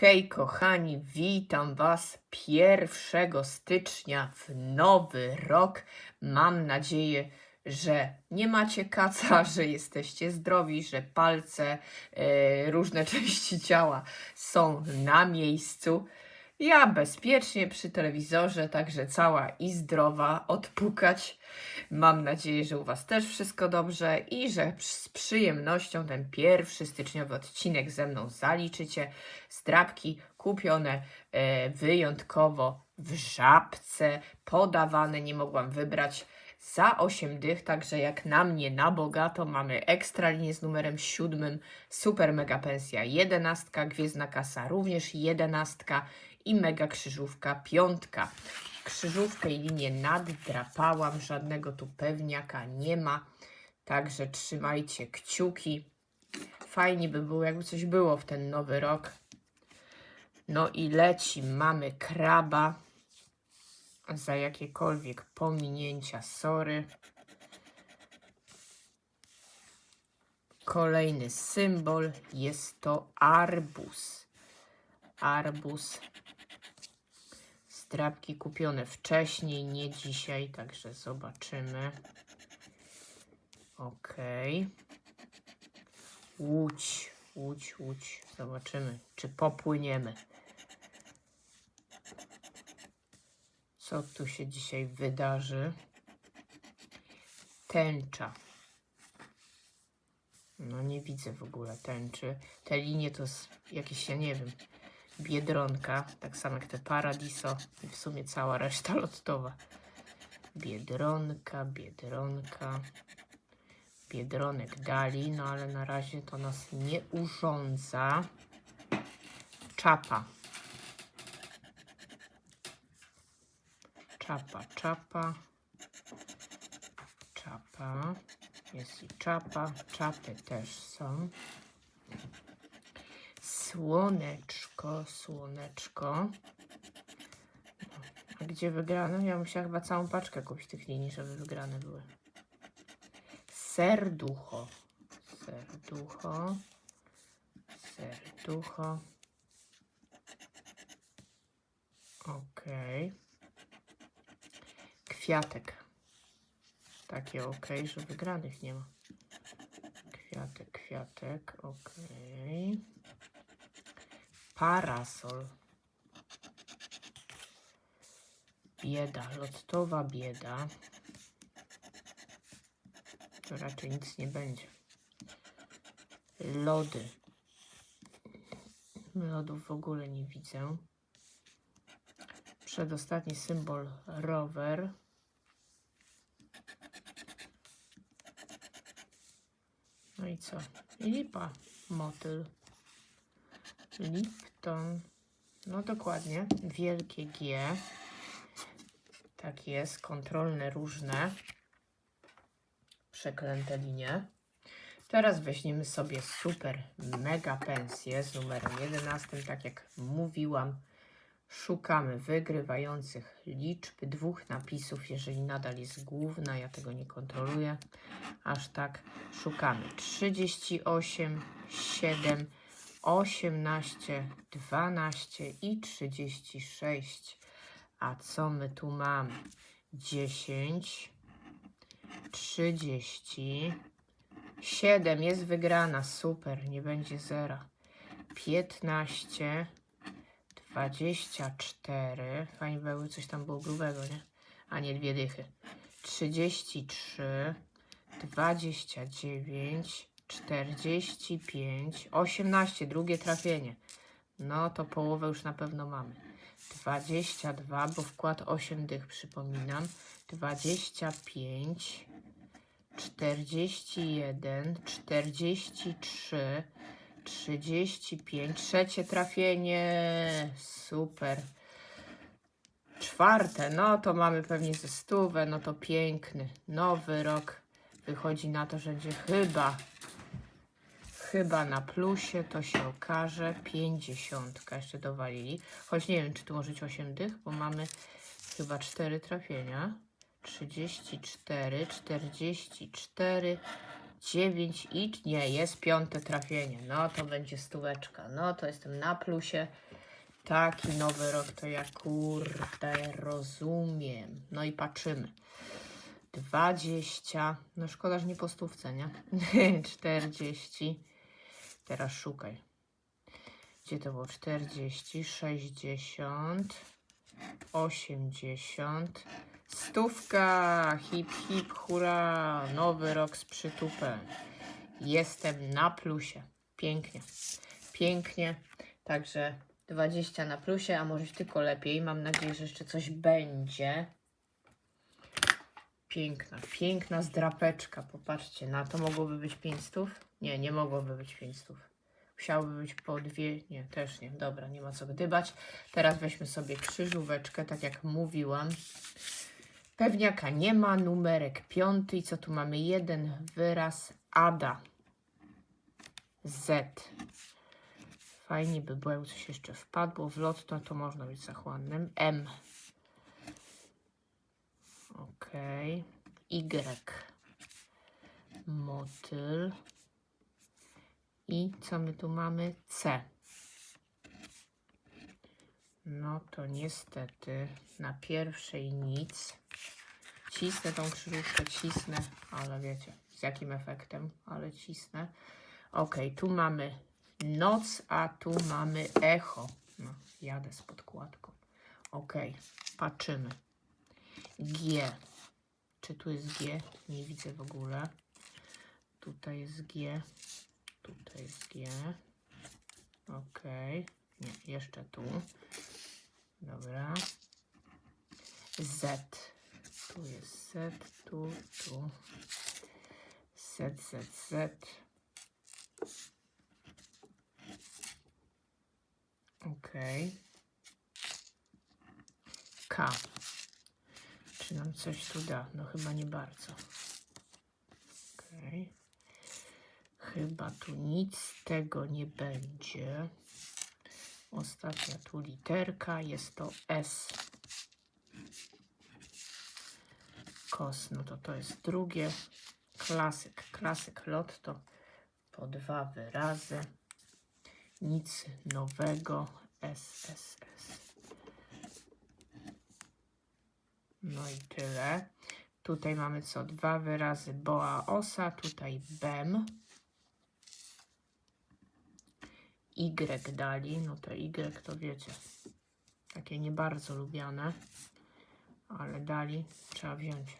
Hej kochani, witam Was 1 stycznia w nowy rok. Mam nadzieję, że nie macie kaca, że jesteście zdrowi, że palce, e, różne części ciała są na miejscu. Ja bezpiecznie przy telewizorze, także cała i zdrowa, odpukać. Mam nadzieję, że u Was też wszystko dobrze i że z przyjemnością ten pierwszy styczniowy odcinek ze mną zaliczycie. Zdrabki kupione e, wyjątkowo w żabce, podawane, nie mogłam wybrać. Za 8 dych, także jak na mnie na bogato. Mamy ekstra linię z numerem 7, super mega pensja. 11, gwiezdna kasa również 11 i mega krzyżówka piątka. Krzyżówkę i linię naddrapałam, żadnego tu pewniaka nie ma, także trzymajcie kciuki. Fajnie by było, jakby coś było w ten nowy rok. No i leci, mamy kraba. Za jakiekolwiek pominięcia, sorry. Kolejny symbol jest to arbuz. Arbuz. Zdrabki kupione wcześniej, nie dzisiaj, także zobaczymy. Ok. Łódź, łódź, łódź. Zobaczymy, czy popłyniemy. Co tu się dzisiaj wydarzy? Tęcza. No nie widzę w ogóle tęczy. Te linie to jakieś, ja nie wiem, biedronka. Tak samo jak te Paradiso i w sumie cała reszta lottowa. Biedronka, biedronka. Biedronek dali, no ale na razie to nas nie urządza. Czapa. Czapa, czapa. Czapa. Jest i czapa. Czapy też są. Słoneczko, słoneczko. A gdzie wygrane? Ja musiałam chyba całą paczkę kupić tych linii, żeby wygrane były. Serducho. Serducho. Serducho. Okej. Kwiatek. Takie ok, że wygranych nie ma. Kwiatek, kwiatek, ok. Parasol. Bieda, lottowa bieda. To raczej nic nie będzie. Lody. Lodów w ogóle nie widzę. Przedostatni symbol rower. No i co? Lipa, motyl. Lipton. No dokładnie. Wielkie G. Tak jest. Kontrolne różne. Przeklęte linie. Teraz weźmiemy sobie super mega pensję z numerem 11. Tak jak mówiłam, szukamy wygrywających liczb, dwóch napisów, jeżeli nadal jest główna, ja tego nie kontroluję. Aż tak szukamy 38, 7, 18, 12 i 36. A co my tu mamy? 10, 30, 7 jest wygrana, super, nie będzie zera. 15, 24, fajnie były, coś tam było grubego, nie? A nie dwie dychy. 33, 29, 45, 18, drugie trafienie. No to połowę już na pewno mamy. 22, bo wkład 8 dych, przypominam. 25, 41, 43, 35, trzecie trafienie, super. Czwarte, no to mamy pewnie ze stówę, no to piękny, nowy rok. Wychodzi na to, że będzie chyba, chyba na plusie, to się okaże. Pięćdziesiątka jeszcze dowalili. Choć nie wiem, czy tu może być 8 dych, bo mamy chyba 4 trafienia. 34, 44, 9 i nie, jest piąte trafienie. No to będzie stóweczka. No to jestem na plusie. taki nowy rok to ja kurde rozumiem. No i patrzymy. 20, no szkoda, że nie po stówce, nie? 40, teraz szukaj. Gdzie to było? 40, 60, 80, stówka, hip hip, hura, nowy rok z przytupem. Jestem na plusie. Pięknie, pięknie. Także 20 na plusie, a może tylko lepiej. Mam nadzieję, że jeszcze coś będzie. Piękna, piękna zdrapeczka. Popatrzcie, na to mogłoby być 500? Nie, nie mogłoby być 500. Musiałoby być po dwie. Nie, też nie. Dobra, nie ma co gdybać. Teraz weźmy sobie krzyżóweczkę, tak jak mówiłam. Pewniaka nie ma, numerek piąty. I co tu mamy? Jeden wyraz Ada. Z. Fajnie by było, coś jeszcze wpadło. W lotto to można być zachłannym. M. Ok. Y. Motyl. I co my tu mamy? C. No to niestety na pierwszej nic. Cisnę tą krzyżówkę, cisnę, ale wiecie, z jakim efektem, ale cisnę. Ok, tu mamy noc, a tu mamy echo. No, jadę z podkładką. Ok, patrzymy. G. Czy tu jest G? Nie widzę w ogóle. Tutaj jest G. Tutaj jest G. Ok. Nie, jeszcze tu. Dobra. Z. Tu jest Z, tu, tu. Z, Z, Z. Ok. K. Czy nam coś tu da? No chyba nie bardzo. Ok. Chyba tu nic z tego nie będzie. Ostatnia tu literka, jest to S. Kos, no to to jest drugie. Klasyk, klasyk lotto po dwa wyrazy. Nic nowego. S, S, S. No i tyle. Tutaj mamy co? Dwa wyrazy boa osa, tutaj bem. Y dali, no to Y to wiecie, takie nie bardzo lubiane, ale dali, trzeba wziąć.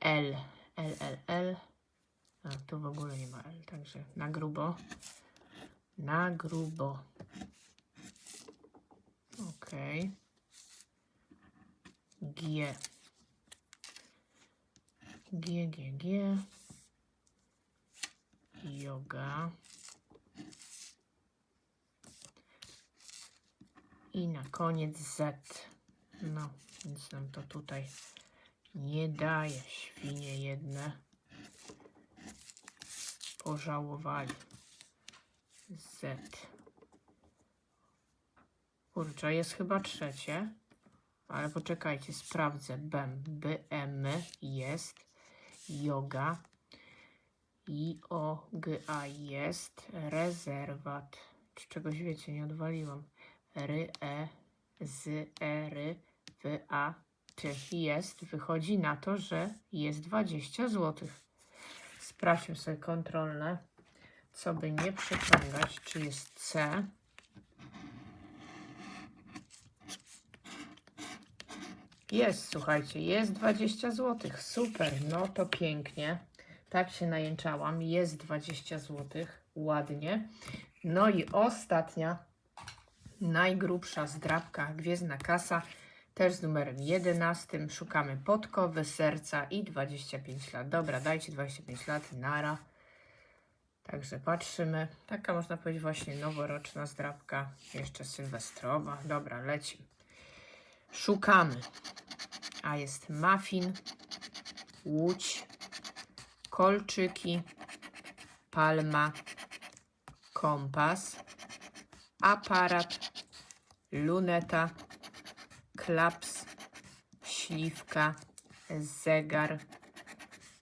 L, L, L, L. A, tu w ogóle nie ma L, także na grubo. Na grubo. Ok. G. G, G, G. Yoga. I na koniec Z. No, więc nam to tutaj nie daje. Świnie jedne pożałowali. Z. Kurczę, jest chyba trzecie. Ale poczekajcie, sprawdzę. Bem, BM jest. Yoga. I-O-G-A jest. Rezerwat. Czy czegoś wiecie, nie odwaliłam. Ry, E, z, E, ry, w, A, ty. Jest. Wychodzi na to, że jest 20 zł. Sprawdźmy sobie kontrolne, co by nie przeciągać, czy jest C. Jest, słuchajcie, jest 20 zł. Super, no to pięknie. Tak się najęczałam. Jest 20 zł. Ładnie. No i ostatnia, najgrubsza zdrabka, Gwiezdna Kasa, też z numerem 11. Szukamy podkowy, serca i 25 lat. Dobra, dajcie 25 lat, nara. Także patrzymy. Taka można powiedzieć właśnie noworoczna zdrabka, jeszcze sylwestrowa. Dobra, lecimy. Szukamy. A jest muffin, łódź, kolczyki, palma, kompas, aparat, luneta, klaps, śliwka, zegar,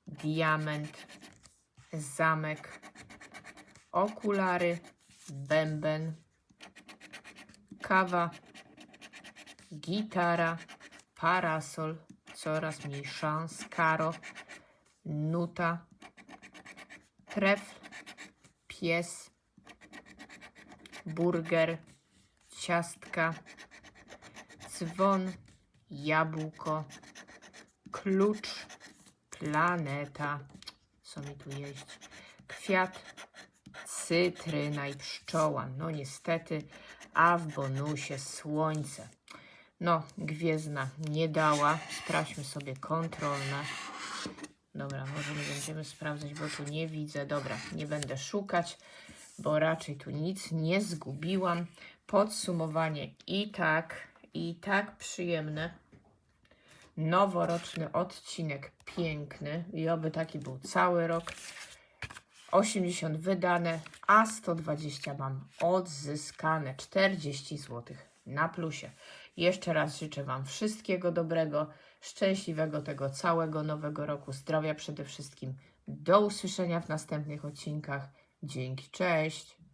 diament, zamek, okulary, bęben, kawa, gitara, parasol, coraz mniej szans, karo, nuta, trefl, pies, burger, ciastka, dzwon, jabłko, klucz, planeta, co mi tu jeść, kwiat, cytryna i pszczoła. No niestety, a w bonusie słońce. No, gwiezdna nie dała. Sprawdźmy sobie kontrolne. Dobra, może nie będziemy sprawdzać, bo tu nie widzę. Dobra, nie będę szukać, bo raczej tu nic nie zgubiłam. Podsumowanie i tak, i tak przyjemne. Noworoczny odcinek piękny i oby taki był cały rok. 80 wydane, a 120 mam odzyskane. 40 zł na plusie. Jeszcze raz życzę Wam wszystkiego dobrego, szczęśliwego tego całego nowego roku, zdrowia przede wszystkim. Do usłyszenia w następnych odcinkach. Dzięki, cześć!